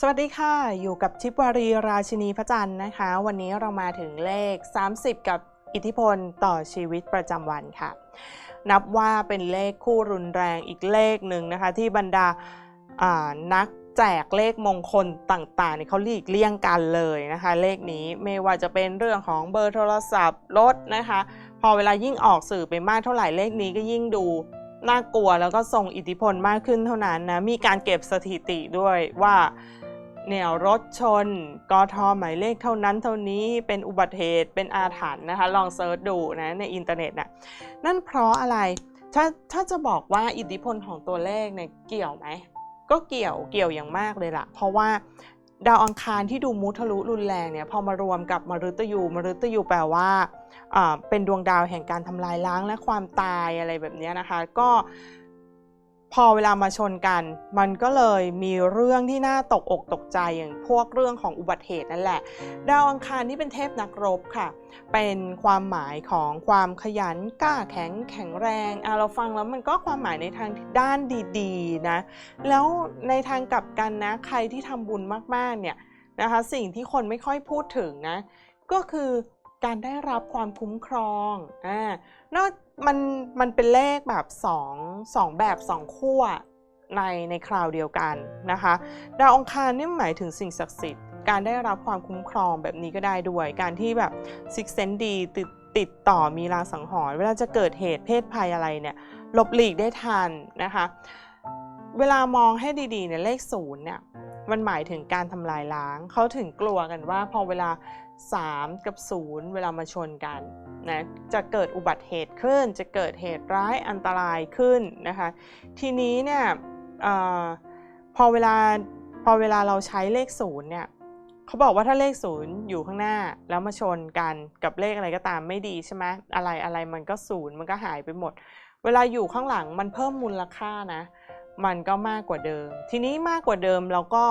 สวัสดีค่ะ อยู่กับทิพวารีราชินีพระจันทร์นะคะ วันนี้เรามาถึงเลข 30 กับอิทธิพลต่อชีวิตประจำวันค่ะ นับว่าเป็นเลขคู่รุนแรงอีกเลขหนึ่งนะคะ ที่บรรดาานักแจกเลขมงคลต่างๆเนี่ยเขาหลีกเลี่ยงกันเลยนะคะ เลขนี้ไม่ว่าจะเป็นเรื่องของเบอร์โทรศัพท์รถนะคะ พอเวลายิ่งออกสื่อไปมากเท่าไหร่เลขนี้ก็ยิ่งดูน่ากลัวแล้วก็ส่งอิทธิพลมากขึ้นเท่านั้นนะมีการเก็บสถิติด้วยว่า เนี่ยรถชนกทหมายเลขเท่านั้นเท่านี้เป็นอุบัติเหตุเป็นอาถรรพ์นะคะ ลองเซิร์ชดูนะในอินเทอร์เน็ตนะนั่นเพราะอะไรถ้าถ้าจะบอกว่าอิทธิพลของตัวเลขเนี่ยเกี่ยวไหมก็เกี่ยวเกี่ยวอย่างมากเลยล่ะ เพราะว่าดาวอังคารที่ดูมุทะลุรุนแรงเนี่ยพอมารวมกับมฤตยูมฤตยูแปลว่าอ่าเป็นดวงดาวแห่งการทำลายล้างและความตายอะไรแบบนี้นะคะ ก็ พอเวลามาชนกัน มันก็เลยมีเรื่องที่น่าตกอกตกใจอย่างพวกเรื่องของอุบัติเหตุนั่นแหละ ดาวอังคารนี่เป็นเทพนักรบค่ะ เป็นความหมายของความขยันกล้าแข็งแข็งแรงอะเราฟังแล้วมันก็ความหมายในทางด้านดีๆนะ แล้วในทางกลับกันนะ ใครที่ทำบุญมากๆเนี่ยนะคะสิ่งที่คนไม่ค่อยพูดถึงนะ ก็คือการได้รับความคุ้มครองอ่านอก มันมันเป็นเลขแบบสองสองแบบสองขั้วในในคราวเดียวกันนะคะดาวองคารนี่หมายถึงสิ่งศักดิ์สิทธิ์การได้รับความคุ้มครองแบบนี้ก็ได้ด้วย การที่แบบซิกเซนดีติดติดต่อมีลางสังหรณ์เวลาจะเกิดเหตุเพศภัยอะไรเนี่ยหลบหลีกได้ทันนะคะ เวลามองให้ดีๆเนี่ยเลขศูนย์เนี่ยมันหมายถึงการทำลายล้างเขาถึงกลัวกันว่าพอเวลา 3 กับ 0 เวลามาชนกันนะจะเกิดอุบัติเหตุขึ้น จะเกิดเหตุร้ายอันตรายขึ้นนะคะทีนี้เนี่ยอพอเวลาพอเวลาเราใช้เลขศูนย์เนี่ยเขาบอกว่าถ้าเลขศูนย์อยู่ข้างหน้าแล้วมาชนกันกับเลขอะไรก็ตามไม่ดีใช่ไหมอะไรอะไรมันก็ศูนย์มันก็หายไปหมด เวลาอยู่ข้างหลังมันเพิ่มมูลค่านะ มันก็มากกว่าเดิม ทีนี้มากกว่าเดิมเราก็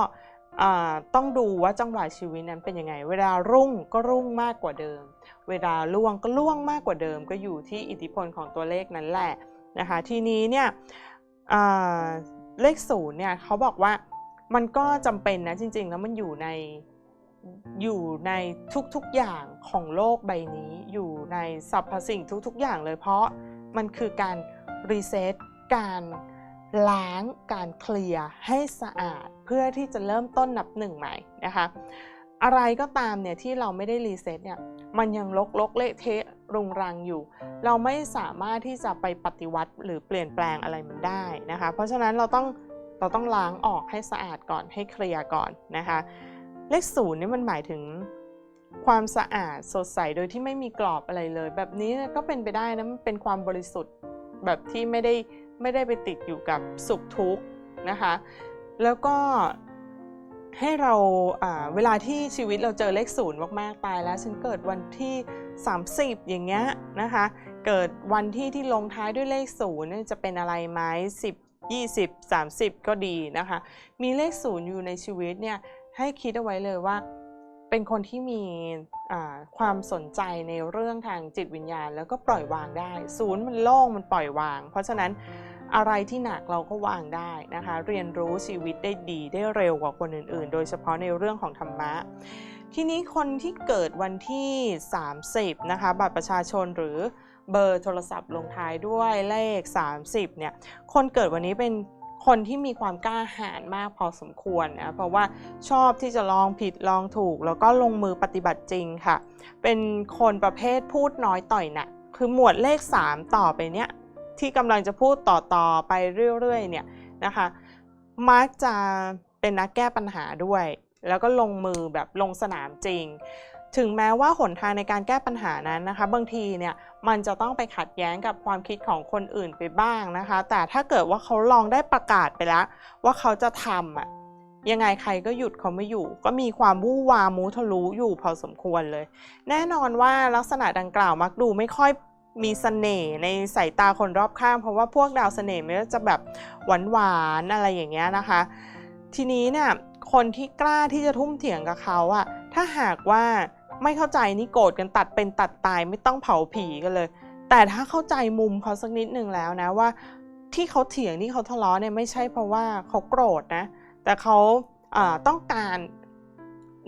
ต้องดูว่าจังหวะชีวิตนั้นเป็นยังไง เวลารุ่งก็รุ่งมากกว่าเดิม เวลาล่วงก็ล่วงมากกว่าเดิม ก็อยู่ที่อิทธิพลของตัวเลขนั้นแหละนะคะทีนี้เนี่ยเลขศูนย์เนี่ยเขาบอกว่ามันก็จำเป็นนะจริง ๆ แล้วมันอยู่ในอยู่ในทุกๆอย่างของโลกใบนี้ อยู่ในสรรพสิ่งทุกๆอย่างเลยเพราะมันคือการรีเซ็ตการ ล้างการเคลียร์ให้สะอาดเพื่อที่จะเริ่มต้นนับหนึ่งใหม่นะคะอะไรก็ตามเนี่ยที่เราไม่ได้รีเซ็ตเนี่ยมันยังลกลกเละเทะรุงรังอยู่ เราไม่สามารถที่จะไปปฏิวัติหรือเปลี่ยนแปลงอะไรมันได้นะคะ เพราะฉะนั้นเราต้องเราต้องล้างออกให้สะอาดก่อนให้เคลียร์ก่อนนะคะเลขศูนย์นี่มันหมายถึงความสะอาดสดใสโดยที่ไม่มีกรอบอะไรเลย แบบนี้ก็เป็นไปได้นะมันเป็นความบริสุทธิ์แบบที่ไม่ได้ ไม่ได้ไปติดอยู่กับสุขทุกข์นะคะ แล้วก็ให้เราเวลาที่ชีวิตเราเจอเลขศูนย์มากๆตายแล้วฉันเกิดวันที่ 30 อย่างเงี้ยนะคะ เกิดวันที่ที่ลงท้ายด้วยเลขศูนย์นี่จะเป็นอะไรไหม10 20 30 ก็ดีนะคะ มีเลขศูนย์อยู่ในชีวิตเนี่ยให้คิดเอาไว้เลยว่าเป็นคนที่มีความสนใจในเรื่องทางจิตวิญญาณ แล้วก็ปล่อยวางได้ ศูนย์มันโล่งมันปล่อยวาง เพราะฉะนั้น อะไรที่หนักเราก็วางได้นะคะ เรียนรู้ชีวิตได้ดีได้เร็วกว่าคนอื่น ๆ โดยเฉพาะในเรื่องของธรรมะ ทีนี้คนที่เกิดวันที่ 30 นะคะ บัตรประชาชนหรือเบอร์โทรศัพท์ลงท้ายด้วยเลข 30 เนี่ย คนเกิดวันนี้เป็นคนที่มีความกล้าหาญมากพอสมควรนะเพราะว่าชอบที่จะลองผิดลองถูก แล้วก็ลงมือปฏิบัติจริงค่ะ เป็นคนประเภทพูดน้อยต่อยหนักคือหมวดเลข 3 ต่อไปเนี้ย ที่กำลังจะพูดต่อๆไปเรื่อยๆเนี่ยนะคะมักจะเป็นนักแก้ปัญหาด้วย แล้วก็ลงมือแบบลงสนามจริง ถึงแม้ว่าหนทางในการแก้ปัญหานั้นนะคะ บางทีเนี่ยมันจะต้องไปขัดแย้งกับความคิดของคนอื่นไปบ้างนะคะ แต่ถ้าเกิดว่าเขาลองได้ประกาศไปแล้ว ว่าเขาจะทำอะยังไงใครก็หยุดเขาไม่อยู่ ก็มีความวู่วามูทะลุอยู่พอสมควรเลย แน่นอนว่าลักษณะดังกล่าวมักดูไม่ค่อย มีเสน่ห์ในสายตาคนรอบข้าง เพราะว่าพวกดาวเสน่ห์มันก็จะแบบหวานหวานๆอะไรอย่างเงี้ยนะคะ ทีนี้เนี่ยคนที่กล้าที่จะทุ่มเถียงกับเขาอะถ้าหากว่าไม่เข้าใจนี่โกรธกันตัดเป็นตัดตายไม่ต้องเผาผีกันเลย แต่ถ้าเข้าใจมุมเขาสักนิดหนึ่งแล้วนะว่า ที่เขาเถียงที่เขาทะเลาะเนี่ยไม่ใช่เพราะว่าเขาโกรธนะ แต่เขาต้องการ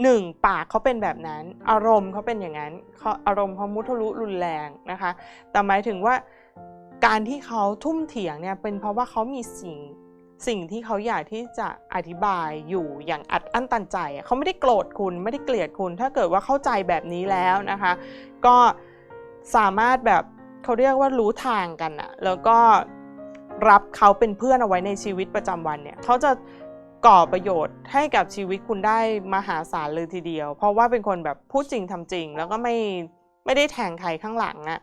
หนึ่งปากเขาเป็นแบบนั้น อารมณ์เขาเป็นอย่างนั้นเขาอารมณ์เขามุทะลุรุนแรงนะคะ แต่หมายถึงว่าการที่เขาทุ่มเถียงเนี่ยเป็นเพราะว่าเขามีสิ่งสิ่งที่เขาอยากที่จะอธิบายอยู่อย่างอัดอั้นตันใจเขาไม่ได้โกรธคุณไม่ได้เกลียดคุณ ถ้าเกิดว่าเข้าใจแบบนี้แล้วนะคะ ก็สามารถแบบเขาเรียกว่ารู้ทางกันอะแล้วก็รับเขาเป็นเพื่อนเอาไว้ในชีวิตประจำวันเนี่ยเขาจะ ก่อประโยชน์ให้กับชีวิตคุณได้มหาศาลเลยทีเดียว เพราะว่าเป็นคนแบบพูดจริงทำจริง แล้วก็ไม่ไม่ได้แทงใครข้างหลังอะ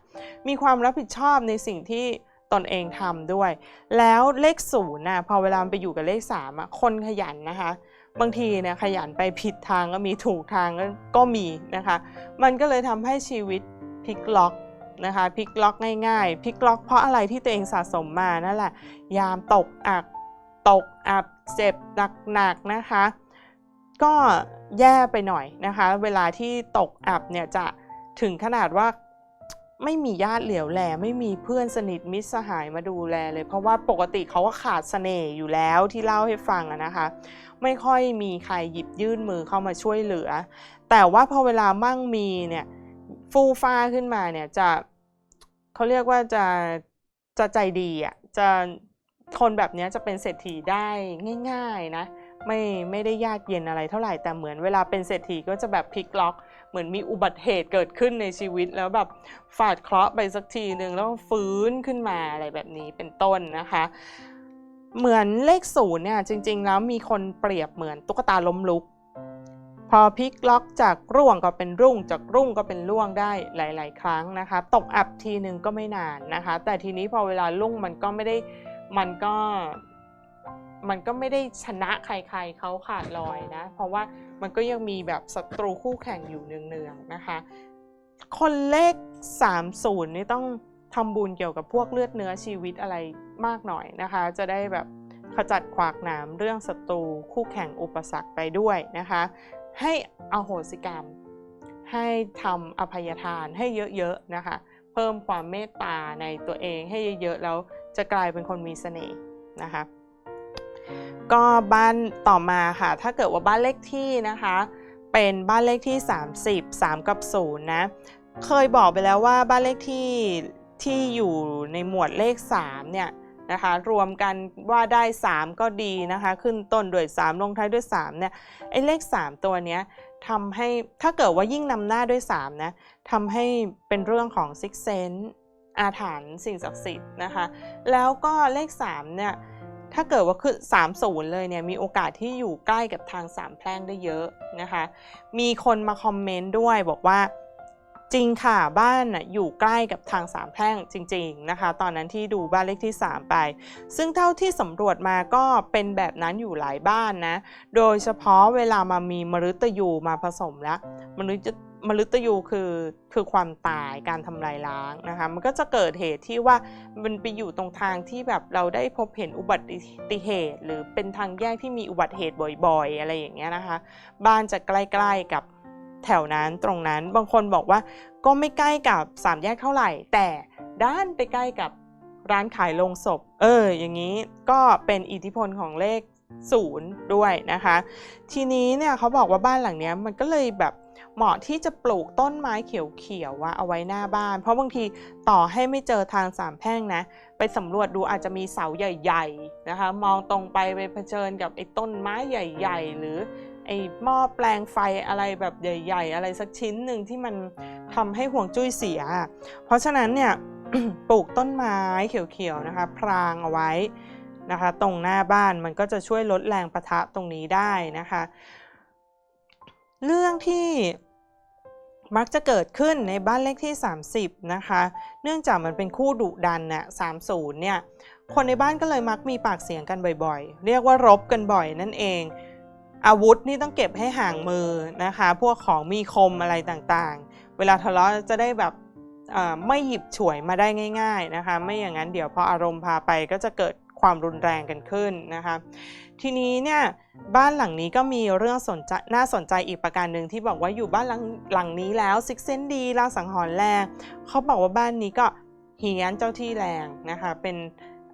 มีความรับผิดชอบในสิ่งที่ตนเองทำด้วย แล้วเลขศูนย์นะพอเวลาไปอยู่กับเลขสามอะคนขยันนะคะ บางทีเนี่ยขยันไปผิดทางก็มีถูกทางก็มีนะคะ มันก็เลยทำให้ชีวิตพลิกล็อกนะคะพลิกล็อกง่ายๆพลิกล็อกเพราะอะไรที่ตัวเองสะสมมานั่นแหละ ยามตกอักตกอับ เจ็บหนักๆนะคะ ก็แย่ไปหน่อยนะคะ เวลาที่ตกอับเนี่ยจะถึงขนาดว่าไม่มีญาติเหลียวแล ไม่มีเพื่อนสนิทมิตรสหายมาดูแลเลย เพราะว่าปกติเขาก็ขาดเสน่ห์อยู่แล้วที่เล่าให้ฟังนะคะ ไม่ค่อยมีใครหยิบยื่นมือเข้ามาช่วยเหลือ แต่ว่าพอเวลามั่งมีเนี่ยฟูฟ้าขึ้นมาเนี่ยจะเขาเรียกว่าจะจะใจดีอะจะ คนแบบนี้จะเป็นเศรษฐีได้ง่าย ๆนะไม่ไม่ได้ยากเย็นอะไรเท่าไหร่แต่เหมือนเวลาเป็นเศรษฐีก็จะแบบพลิกล็อก เหมือนมีอุบัติเหตุเกิดขึ้นในชีวิต แล้วแบบฟาดเคราะห์ไปสักทีหนึ่งแล้วฟื้นขึ้นมาอะไรแบบนี้เป็นต้นนะคะ เหมือนเลขศูนย์เนี่ยจริง ๆ แล้วมีคนเปรียบเหมือนตุ๊กตาล้มลุก พอพลิกล็อกจากร่วงก็เป็นรุ่งจากรุ่งก็เป็นร่วงได้หลาย ๆ ครั้งนะคะ ตกอับทีหนึ่งก็ไม่นานนะคะ แต่ทีนี้พอเวลารุ่งมันก็ไม่ได้ มันก็มันก็ไม่ได้ชนะใครๆเขาขาดลอยนะ เพราะว่ามันก็ยังมีแบบศัตรูคู่แข่งอยู่เนืองๆนะคะ คนเลข 30 นี่ต้องทำบุญเกี่ยวกับพวกเลือดเนื้อชีวิตอะไรมากหน่อยนะคะ จะได้แบบขจัดขวากหนามเรื่องศัตรูคู่แข่งอุปสรรคไปด้วยนะคะ ให้อโหสิกรรม ให้ทำอภัยทานให้เยอะๆนะคะ เพิ่มความเมตตาในตัวเองให้เยอะๆแล้ว จะกลายเป็นคนมีเสน่ห์นะคะก็บ้านต่อมาค่ะ ถ้าเกิดว่าบ้านเลขที่นะคะ เป็นบ้านเลขที่ 30 3 กับ0นะเคยบอกไปแล้วว่าบ้านเลขที่ที่อยู่ในหมวดเลข3เนี่ยนะคะรวมกันว่าได้ 3 ก็ดีนะคะ ขึ้นต้นด้วย 3 ลงท้ายด้วย3เนี่ยไอ้เลข 3 ตัวเนี้ยทำให้ถ้าเกิดว่ายิ่งนำหน้าด้วย3นะทำให้เป็นเรื่องของซิกเซน อาถรรพ์สิ่งศักดิ์สิทธิ์นะคะ แล้วก็เลข3เนี่ยถ้าเกิดว่าคือ30 เลยเนี่ยมีโอกาสที่อยู่ใกล้กับทางสามแพร่งได้เยอะนะคะ มีคนมาคอมเมนต์ด้วยบอกว่าจริงค่ะบ้านน่ะอยู่ใกล้กับทางสามแพร่งจริงๆนะคะ ตอนนั้นที่ดูบ้านเลขที่ 3 ไป ซึ่งเท่าที่สำรวจมาก็เป็นแบบนั้นอยู่หลายบ้านนะ โดยเฉพาะเวลามามีมฤตยูมาผสมแล้วมฤต มฤตยูคือคือความตายการทำลายล้างนะคะมันก็จะเกิดเหตุที่ว่ามันไปอยู่ตรงทางที่แบบเราได้พบเห็นอุบัติเหตุ หรือเป็นทางแยกที่มีอุบัติเหตุบ่อยๆ อะไรอย่างเงี้ยนะคะ บ้านจะใกล้ๆกับแถวนั้นตรงนั้นบางคนบอกว่าก็ไม่ใกล้กับสามแยกเท่าไหร่ แต่ด้านไปใกล้กับร้านขายโลงศพ เออ อย่างนี้ก็เป็นอิทธิพลของเลขศูนย์ด้วยนะคะ ทีนี้เนี่ยเขาบอกว่าบ้านหลังเนี้ยมันก็เลยแบบ เหมาะที่จะปลูกต้นไม้เขียวๆว่าเอาไว้หน้าบ้าน เพราะบางทีต่อให้ไม่เจอทางสามแพร่งนะ ไปสำรวจดูอาจจะมีเสาใหญ่ๆนะคะ มองตรงไปไปเผชิญกับไอ้ต้นไม้ใหญ่ ๆ หรือไอ้หม้อแปลงไฟอะไรแบบใหญ่ ๆ อะไรสักชิ้นหนึ่งที่มันทำให้ห่วงจุ้ยเสีย เพราะฉะนั้นเนี่ยปลูกต้นไม้เขียวๆนะคะ พรางเอาไว้นะคะ ตรงหน้าบ้านมันก็จะช่วยลดแรงประทะตรงนี้ได้นะคะ เรื่องที่มักจะเกิดขึ้นในบ้านเลขที่ 30 นะคะ เนื่องจากมันเป็นคู่ดุดันน่ะ30 เนี่ย คนในบ้านก็เลยมักมีปากเสียงกันบ่อยๆ เรียกว่ารบกันบ่อยนั่นเอง อาวุธนี่ต้องเก็บให้ห่างมือนะคะ พวกของมีคมอะไรต่างๆ เวลาทะเลาะจะได้แบบไม่หยิบฉวยมาได้ง่าย ๆนะคะ ไม่อย่างนั้นเดี๋ยวพออารมณ์พาไปก็จะเกิด ความรุนแรงกันขึ้นนะคะทีนี้เนี่ยบ้านหลังนี้ก็มีเรื่องสนใจน่าสนใจอีกประการหนึ่งที่บอกว่าอยู่บ้านหลังหลังนี้แล้วซิกเซนดีลางสังหรณ์แรงเขาบอกว่าบ้านนี้ก็เฮียนเจ้าที่แรงนะคะเป็น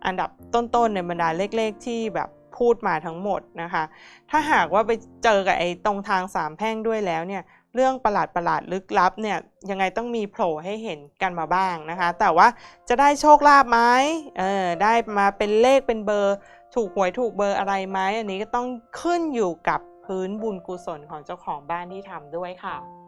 อันดับต้นๆในบรรดาเลขๆที่แบบพูดมาทั้งหมดนะคะ ถ้าหากว่าไปเจอกับไอ้ตรงทางสามแพร่งด้วยแล้วเนี่ย เรื่องประหลาดประหลาดลึกลับเนี่ยยังไงต้องมีโผล่ให้เห็นกันมาบ้างนะคะ แต่ว่าจะได้โชคลาภไหมเออได้มาเป็นเลขเป็นเบอร์ ถูกหวยถูกเบอร์อะไรไหมอันนี้ก็ต้องขึ้นอยู่กับพื้นบุญกุศลของเจ้าของบ้านที่ทำด้วยค่ะ